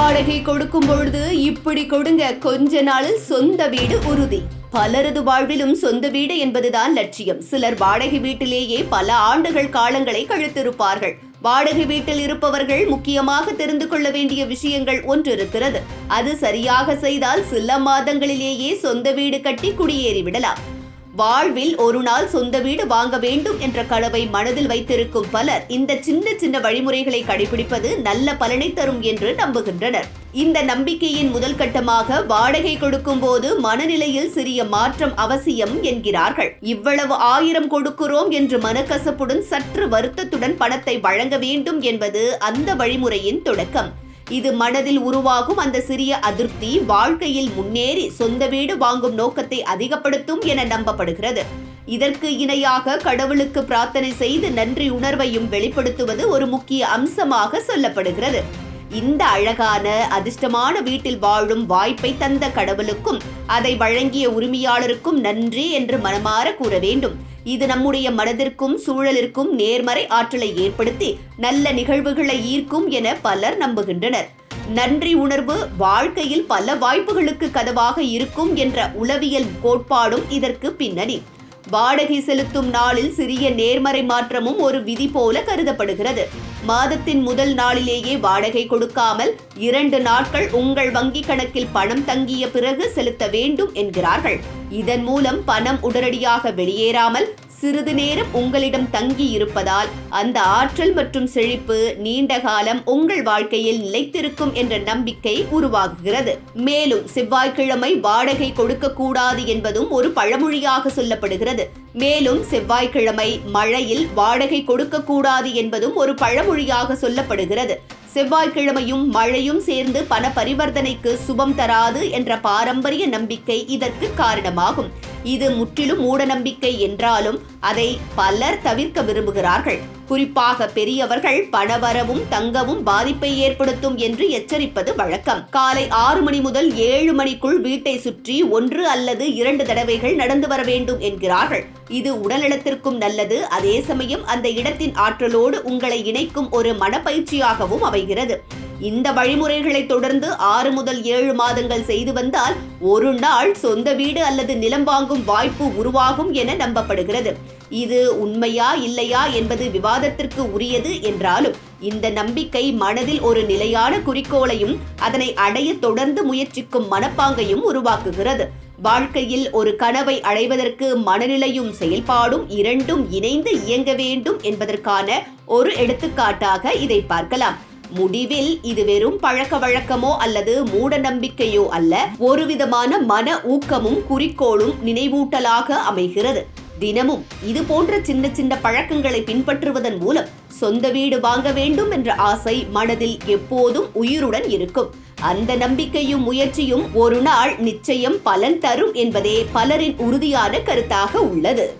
வாடகை கொடுக்கும் பொழுது இப்படி கொடுங்க கொஞ்ச நாளில் சொந்த வீடு உறுதி. பலரது வாழ்விலும் சொந்த வீடு என்பதுதான் லட்சியம். சிலர் வாடகை வீட்டிலேயே பல ஆண்டுகள் காலங்களை கழித்திருப்பார்கள். வாடகை வீட்டில் இருப்பவர்கள் முக்கியமாக தெரிந்து கொள்ள வேண்டிய விஷயங்கள் ஒன்று இருக்கிறது அது சரியாக செய்தால் சில மாதங்களிலேயே சொந்த வீடு கட்டி குடியேறிவிடலாம். வாழ்வில் ஒரு நாள் சொந்த வீடு வாங்க வேண்டும் என்ற கனவை மனதில் வைத்திருக்கும் பலர் இந்த சின்ன சின்ன வழிமுறைகளை கடைபிடிப்பது நல்ல பலனை தரும் என்று நம்புகின்றனர். இந்த நம்பிக்கையின் முதல் கட்டமாக வாடகை கொடுக்கும் போது மனநிலையில் சிறிய மாற்றம் அவசியம் என்கிறார்கள். இவ்வளவு ஆயிரம் கொடுக்கிறோம் என்று மனக்கசப்புடன் சற்று வருத்தத்துடன் பணத்தை வழங்க வேண்டும் என்பது அந்த வழிமுறையின் தொடக்கம். இது மனதில் உருவாகும் அந்த சிறிய அதிருப்தி வாழ்க்கையில் முன்னேறி சொந்த வீடு வாங்கும் நோக்கத்தை அதிகப்படுத்தும் என நம்பப்படுகிறது. இதற்கு இணையாக கடவுளுக்கு பிரார்த்தனை செய்து நன்றி உணர்வையும் வெளிப்படுத்துவது ஒரு முக்கிய அம்சமாக சொல்லப்படுகிறது. இந்த அழகான அதிர்ஷ்டமான வீட்டில் வாழும் வாய்ப்பை தந்த கடவுளுக்கும் அதை வழங்கிய உரிமையாளருக்கும் நன்றி என்று மனமாற கூற வேண்டும். இது நம்முடைய மனதிற்கும் சூழலிற்கும் நேர்மறை ஆற்றலை ஏற்படுத்தி நல்ல நிகழ்வுகளை ஈர்க்கும் என பலர் நம்புகின்றனர். நன்றி உணர்வு வாழ்க்கையில் பல வாய்ப்புகளுக்கு கதவாக இருக்கும் என்ற உளவியல் கோட்பாடும் இதற்கு பின்னணி. வாடகை செலுத்தும் நாளில் சிறிய நேர்மறை மாற்றமும் ஒரு விதி போல கருதப்படுகிறது. மாதத்தின் முதல் நாளிலேயே வாடகை கொடுக்காமல் இரண்டு நாட்கள் உங்கள் வங்கி கணக்கில் பணம் தங்கிய பிறகு செலுத்த வேண்டும் என்கிறார்கள். இதன் மூலம் பணம் உடனடியாக வெளியேறாமல் சிறிது நேரம் உங்களிடம் தங்கி இருப்பதால் அந்த ஆற்றல் மற்றும் செழிப்பு நீண்ட காலம் உங்கள் வாழ்க்கையில் நிலைத்திருக்கும் என்ற நம்பிக்கை உருவாகுகிறது மேலும் செவ்வாய்க்கிழமை வாடகை கொடுக்க கூடாது என்பதும் ஒரு பழமொழியாக சொல்லப்படுகிறது. மேலும் செவ்வாய்க்கிழமை மழையில் வாடகை கொடுக்க கூடாது என்பதும் ஒரு பழமொழியாக சொல்லப்படுகிறது. செவ்வாய்க்கிழமையும் மழையும் சேர்ந்து பண பரிவர்த்தனைக்கு சுபம் தராது என்ற பாரம்பரிய நம்பிக்கை இதற்கு காரணமாகும். இது முற்றிலும் மூடநம்பிக்கை என்றாலும் அதை பலர் தவிர்க்க விரும்புகிறார்கள். குறிப்பாக பெரியவர்கள் பணவரவும் தங்கவும் பாதிப்பை ஏற்படுத்தும் என்று எச்சரிப்பது வழக்கம். காலை ஆறு மணி முதல் ஏழு மணிக்குள் வீட்டை சுற்றி ஒன்று அல்லது இரண்டு தடவைகள் நடந்து வர வேண்டும் என்கிறார்கள். இது உடல்நலத்திற்கும் நல்லது. அதே சமயம் அந்த இடத்தின் ஆற்றலோடு உங்களை இணைக்கும் ஒரு மனப்பயிற்சியாகவும் அமைகிறது. இந்த வழிமுறைகளை தொடர்ந்து ஆறு முதல் ஏழு மாதங்கள் செய்து வந்தால் ஒரு நாள் சொந்த வீடு அல்லது நிலம் வாங்கும் வாய்ப்பு உருவாகும் என நம்பப்படுகிறது. இது உண்மையா இல்லையா என்பது விவாதத்திற்கு உரியது என்றாலும் இந்த நம்பிக்கை மனதில் ஒரு நிலையான குறிக்கோளையும் அதனை அடைய தொடர்ந்து முயற்சிக்கும் மனப்பாங்கையும் உருவாக்குகிறது. வாழ்க்கையில் ஒரு கனவை அடைவதற்கு மனநிலையும் செயல்பாடும் இரண்டும் இணைந்து இயங்க வேண்டும் என்பதற்கான ஒரு எடுத்துக்காட்டாக இதை பார்க்கலாம். முடிவில் இது வெறும் பழக்க வழக்கமோ அல்லது மூட நம்பிக்கையோ அல்ல. ஒரு விதமான மன ஊக்கமும் குறிக்கோளும் நினைவூட்டலாக அமைகிறது. தினமும் இது போன்ற சின்ன சின்ன பழக்கங்களை பின்பற்றுவதன் மூலம் சொந்த வீடு வாங்க வேண்டும் என்ற ஆசை மனதில் எப்போதும் உயிருடன் இருக்கும். அந்த நம்பிக்கையும் முயற்சியும் ஒரு நாள் நிச்சயம் பலன் தரும் என்பதே பலரின் உறுதியான கருத்தாக உள்ளது.